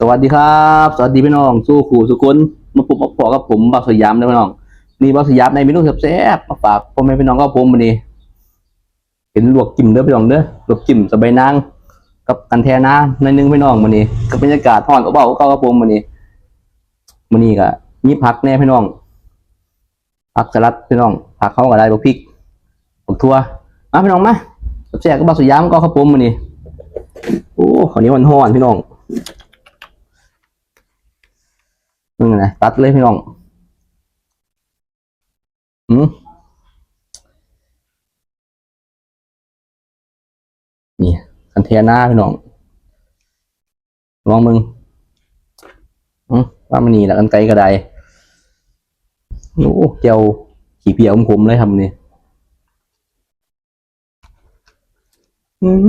สวัสดีครับ สวัสดีพี่น้อง สู้ขู่สุกุลมาพบมาพอกับผมบักสยามนะพี่น้อง นี่บักสยามในเมนูแซ่บมาฝากพ่อแม่พี่น้องกับผมวันนี้เป็นลวกจิ้มเด้อพี่น้องเด้อลวกจิ้มสบายนางกับกันแทนาในนึงพี่น้องวันนี้กับบรรยากาศห้อนก็เบาก็กับผมวันนี้วันนี้ก็มีผักแน่พี่น้องผักสลัดพี่น้องผักเข้ากับได้บักพริกบักทั่วมาพี่น้องมาแซ่บกับบักสยามก็กับผมวันนี้โอ้ขาวเนี้มันห้อนพี่น้อง นี่ไงตัดเลยพี่น้องอืมนี่คันเทน่าพี่น้องลองมึงอืมว่ามันนี่แหละกันไกลกระไดโอ้เจียวขี่เพียวมผมเลยทำนี่อืม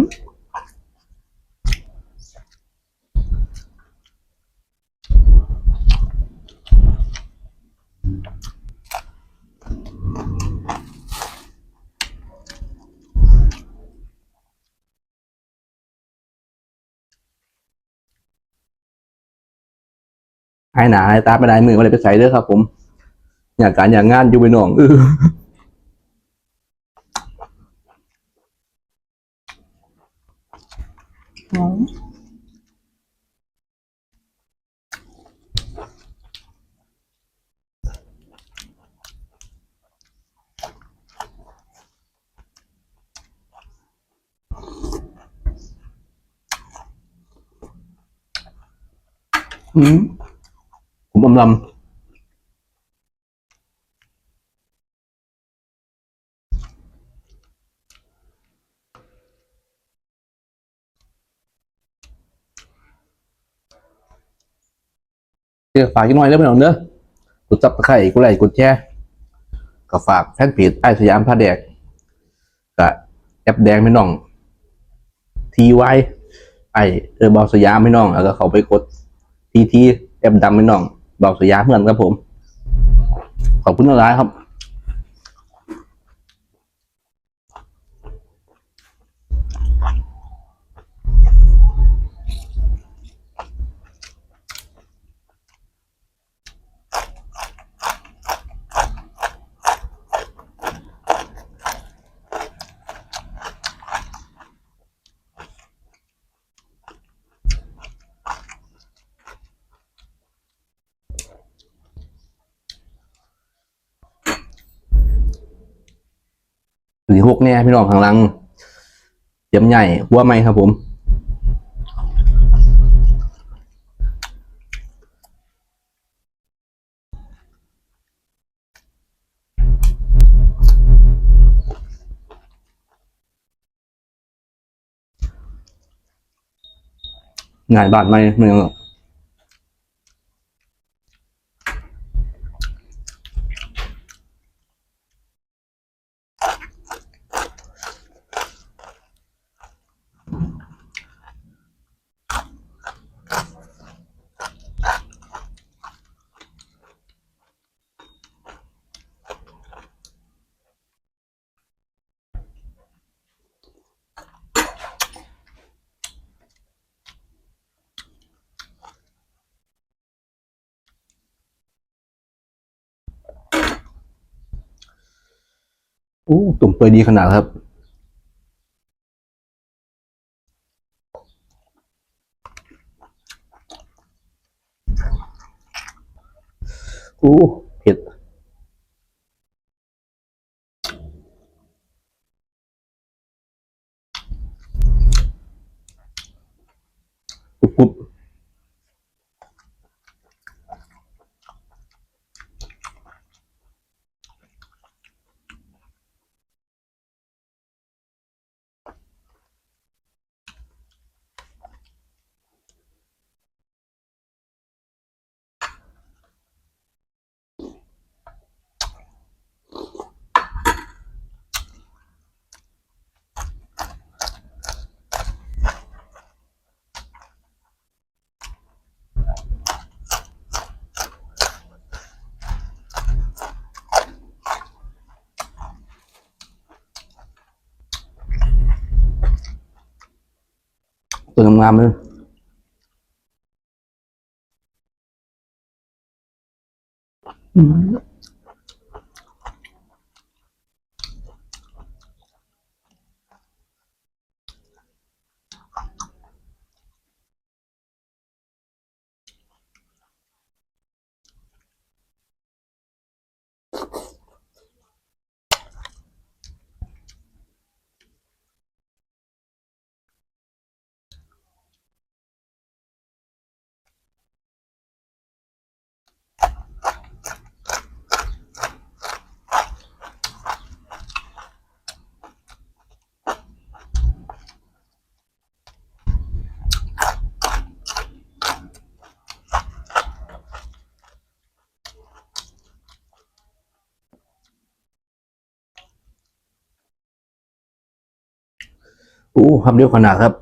ให้หนาให้ตาไปได้มือมาเลยไปใส่เด้อครับ ผม อยากการอยากงานอยู่ไปน้องเอออืม ผมอมลำเดี๋ยวฝากกันหน่อยแล้วพี่น้องเด้อกดจับตะไคร่กดไลค์กดแชร์ก็ฝากแฟนเพจไอสยามพาแดกกับแอปแดงพี่น้องทีไวไอเออบาสยามพี่น้อง แล้วก็เขาไปกดทีทีแอปดำพี่น้อง เบาสยาเพื่อนครับผม ขอบคุณหลายครับ หรือหกเนี่ยพี่น้องข้างหลังเยี่ยมใหญ่หัวไหมครับผมงายบาดไหมเมืองหรอก อู้ตุ่มเปื่อยดีขนาดครับอู้เผ็ด ngầm ngầm luôn Mm-hmm. Ừ. อืมโอ้คำเดียวขนาดครับ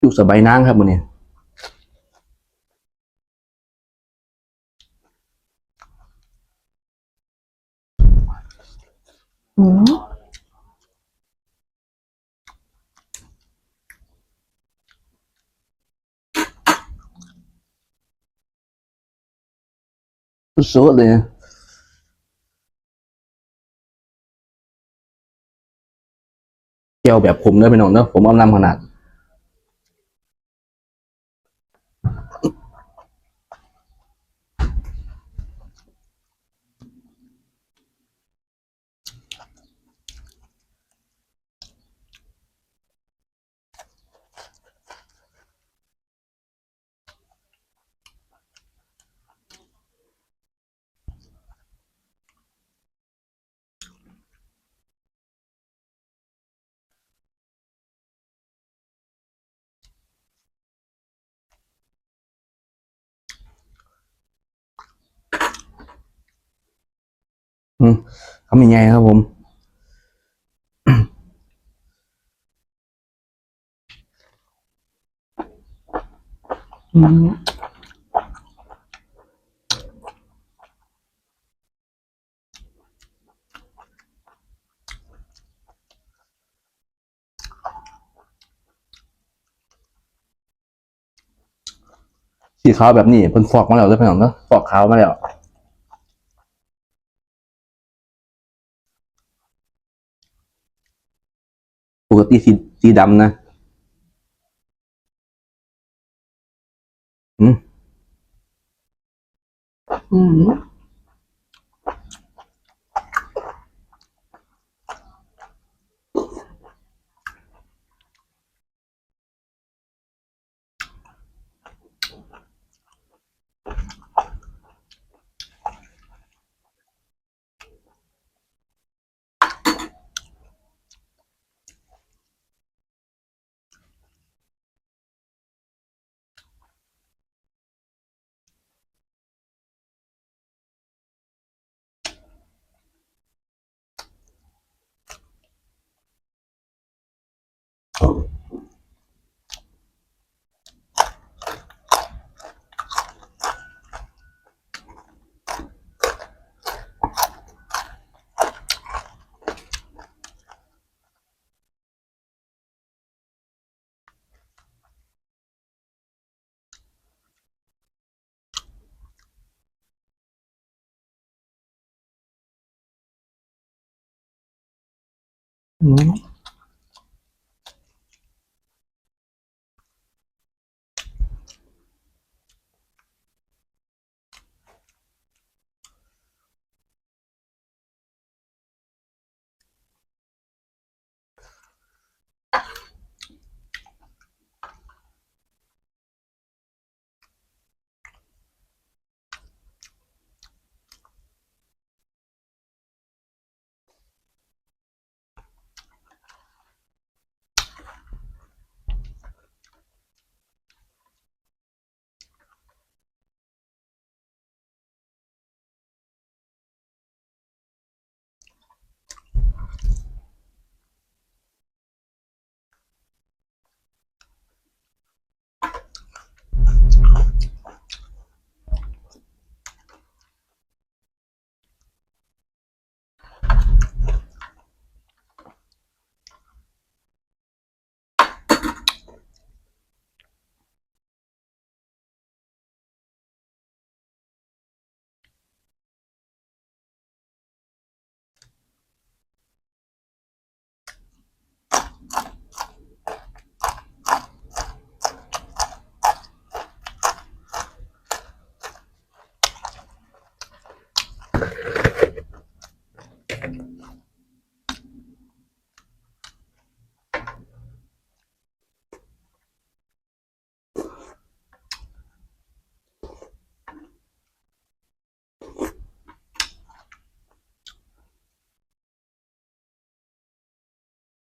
อยู่สบายนางครับมันนี่อืม สุดเลยนะแก้วแบบผมเนอะพี่น้องเนอะผมเอานำขนาด เขาเป็นไงครับผม อืมสีขาวแบบนี้เพิ่นฟอกมาแล้วเลยพี่น้องเนอะฟอกขาวมาแล้ว ปกติสีสีดำนะอืมอืม อื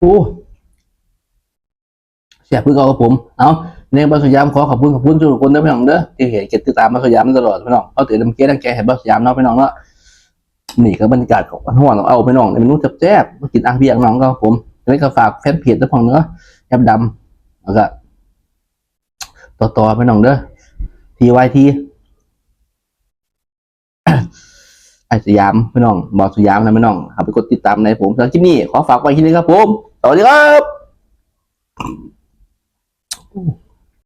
มอ้เสียเพื่อกับผม เอาในบัสยามขอขอบคุณขอบคุณทุกคนเด้อพี่น้องเด้อที่เห็นเก็บติดตามบัสยามตลอดพี่น้องเอาแต่ลำเกียดังแกให้บัสยามเนาะพี่น้องเนาะนี่ก็บรรยากาศของวันห้องเอาพี่น้องในเมนูแซ่บๆมากินอ่างเบียงน้องก็ผมแล้วก็ฝากแฟนเพจด้วยพองเนาะแอปดำแล้วก็ต่อต่อๆพี่น้องเด้อทีวายทีไอสยามพี่น้องบอสยามนะพี่น้องเอาไปกดติดตามในผมสำหรับคลิปนี้ขอฝากไว้ที่นี่ครับผม สวัสดีครับ